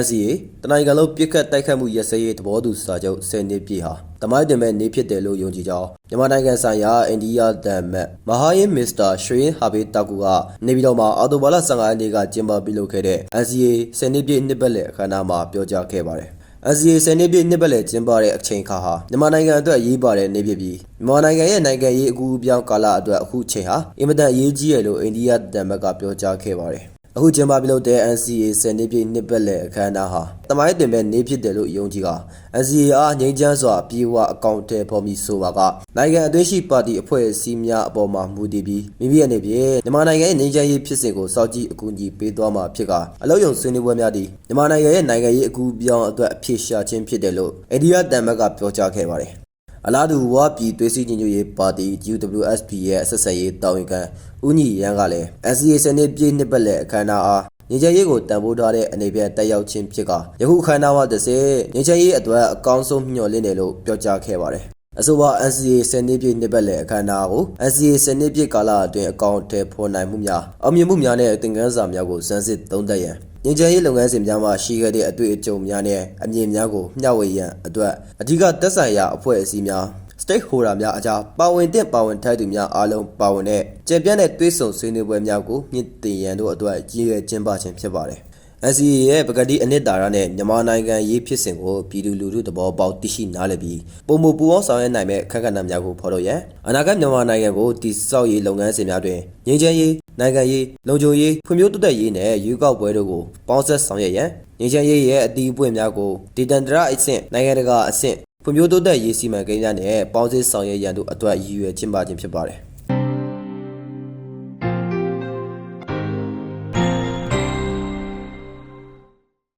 NCA တနိုင်ငံလုံးပြစ်ခတ်တိုက်ခတ်မှုရက်စဲရေးသဘောတူစာချုပ်10နှစ်ပြည့်ဟာတမိုင်းတင်မဲ့နေဖြစ်တယ်လို့ယုံကြည်ကြောင်းမြန်မာနိုင်ငံဆိုင်ရာအိန္ဒိယတန်မတ်မဟာယင်းမစ္စတာရွှေဟာဘေတာကူကနေပြည်တော်မှာအော်တိုဘာလ15ရက်နေ့ကကျင်းပပြုလုပ်ခဲ့တဲ့ NCA 10နှစ်ပြည့်နှစ်ပတ်လည်အခမ်းအနားမှာပြောကြားခဲ့ပါတယ် NCA 10နှစ်ပြည့်နှစ်ပတ်လည်ကျင်းပတဲ့အချိန်အခါဟာမြန်မာနိုင်ငံအတွက်အရေးပါတဲ့နေ့ဖြစ်ပြီးမြန်မာနိုင်ငံရဲ့နိုင်ငံရေးအကူအပြောင်းကာလအတွက်အခုချိန်ဟာအင်မတန်အရေးကြီးရလို့အိန္ဒိယတန်မတ်ကပြောကြားခဲ့ပါတယ် အခုကျင်းပပြုလုပ်တဲ့ NCA 10နှစ်ပြည့်နှစ်ပတ်လည်အခမ်းအနားဟာတမိုင်းတင်မဲ့နေ့ဖြစ်တယ်လို့ယုံကြည်က NCA အားငြိမ်းချမ်းစွာအပြေအဝအကောင့်ထဲပေါ်ပြီးဆိုပါကနိုင်ငံအသွေးရှိပါတီအဖွဲ့အစည်းများအပေါ်မှာမူတည်ပြီးမိမိရဲ့အနေဖြင့်မြန်မာနိုင်ငံရဲ့ငြိမ်းချမ်းရေးဖြစ်စဉ်ကိုစောင့်ကြည့်အကူအညီပေးသွားမှာဖြစ်ကအလောက်ယုံဆွေးနွေးပွဲများသည်မြန်မာနိုင်ငံရဲ့နိုင်ငံရေးအကူအပြောင်းအတွက်အဖြစ်ရှာခြင်းဖြစ်တယ်လို့အိန္ဒိယတန်မတ်ကပြောကြားခဲ့ပါတယ် အလားတူဝါပြည်သွေးစည်းညီညွတ်ရေးပါတီ UWSP ရဲ့ဆက်ဆက်ရေးတာဝန်ခံဦးညီရန်ကလည်း NCA စနစ်ပြည့်နှစ်ပတ်လည်အခမ်းအနားအားငြိမ်းချမ်းရေးကိုတန်ဖိုးထားတဲ့အနေဖြင့်တက်ရောက်ခြင်းဖြစ်ကယခုအခမ်းအနားမှာတစ်စေငြိမ်းချမ်းရေးအတွက်အကောင်းဆုံးမျှော်လင့်တယ်လို့ပြောကြားခဲ့ပါတယ်အဆိုပါ NCA စနစ်ပြည့်နှစ်ပတ်လည်အခမ်းအနားကို NCA စနစ်ပြည့်ကာလအတွင်းအကောင့်ထဲဖော်နိုင်မှုများအောင်မြင်မှုများနဲ့သင်ခန်းစာများကိုစမ်းစစ်သုံးသပ်ရန် ငင်းချမ်းရေးလုပ်ငန်းစဉ်များမှာရှိခဲ့တဲ့အတွေ့အကြုံများနဲ့အမြင်များကိုမျှဝေရန်အတွက်အဓိကသက်ဆိုင်ရာအဖွဲ့အစည်းများ stakeholder များအကြားပါဝင်တဲ့ပါဝင်ထိုက်သူများအားလုံးပါဝင်တဲ့ကြံပြန့်တဲ့တွေးဆုံဆွေးနွေးပွဲများကိုမြင့်တင်ရန်တို့အတွက်ရည်ရွယ်ကျင်းပခြင်းဖြစ်ပါတယ်။ NCA ရဲ့ပကတိအနှစ်သာရနဲ့မြန်မာနိုင်ငံရေးဖြစ်စဉ်ကိုပြည်သူလူထုသဘောပေါက်သိရှိနားလည်ပြီးပုံမပူအောင်ဆောင်ရွက်နိုင်မဲ့အခက်အခဲများကိုဖော်ထုတ်ရန်အနာဂတ်မြန်မာနိုင်ငံကိုတည်ဆောက်ရေးလုပ်ငန်းစဉ်များတွင်ငြိမ်းချမ်းရေး နိုင်ငံရေးလုံခြုံရေးဖွံ့ဖြိုးတိုးတက်ရေးနဲ့ရွေးကောက်ပွဲတို့ကိုပေါင်းစပ်ဆောင်ရွက်ရန်ငြိမ်းချမ်းရေးရဲ့အတီးအပွင့်များကိုဒေသန္တရအဆင့်နိုင်ငံတကာအဆင့်ဖွံ့ဖြိုးတိုးတက်ရေးစီမံကိန်းများနဲ့ပေါင်းစပ်ဆောင်ရွက်ရန်တို့အတွက်ရည်ရွယ်ကျင်းပခြင်းဖြစ်ပါတယ်